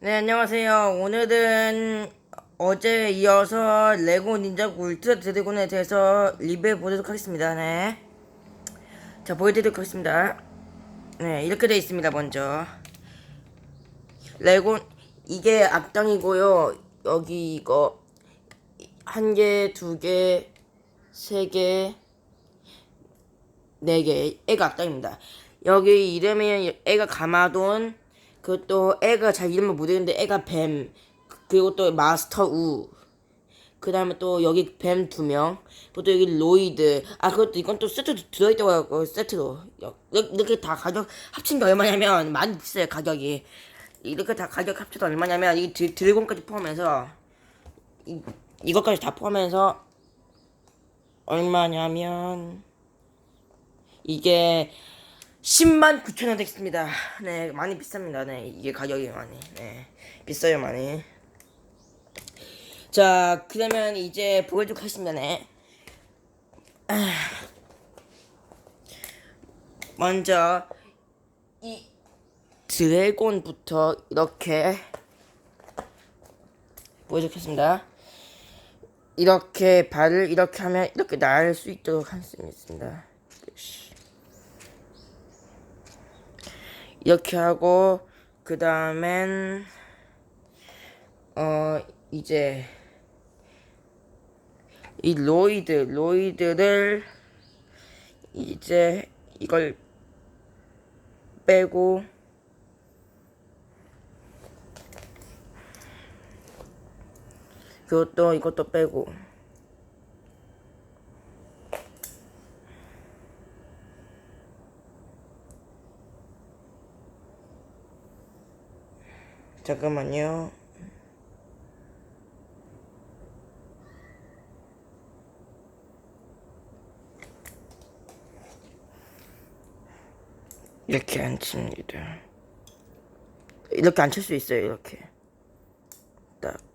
네, 안녕하세요. 오늘은 어제 이어서 레고 닌자 울트라 드래곤에 대해서 리뷰해 보도록 하겠습니다. 네. 자, 보여드리도록 하겠습니다. 네, 이렇게 되어 있습니다, 먼저. 레고, 이게 악당이고요. 여기 이거, 한 개, 두 개, 세 개, 네 개. 애가 악당입니다. 여기 이름이 애가 가마돈, 그것도 애가 잘 이름을 모르겠는데 애가 뱀, 그리고 또 마스터 우. 그 다음에 또 여기 뱀 두 명, 또 여기 로이드. 아, 그것도 이건 또 세트로 들어있다고 하고, 세트로. 여- 이렇게 다 가격 합친 게 얼마냐면, 많이 비싸요, 가격이. 이렇게 다 가격 합쳐서 얼마냐면, 이 드, 드래곤까지 포함해서, 이, 이것까지 다 포함해서, 얼마냐면, 이게 10만 9천 원 됐습니다. 네, 많이 비쌉니다. 네, 이게 가격이 많이. 네, 비싸요, 많이. 자, 그러면 이제 보여주도록 하겠습니다. 네. 아. 먼저, 이 드래곤부터 이렇게 보여주겠습니다. 이렇게 발을 이렇게 하면 이렇게 날수 있도록 할 수 있습니다. 이렇게 하고 그 다음엔 어 이제 이 로이드 로이드를 이제 이걸 빼고 그것도 이것도 빼고 잠깐만요. 이렇게 안 칩니다. 이렇게 안칠수 있어요, 이렇게. 딱.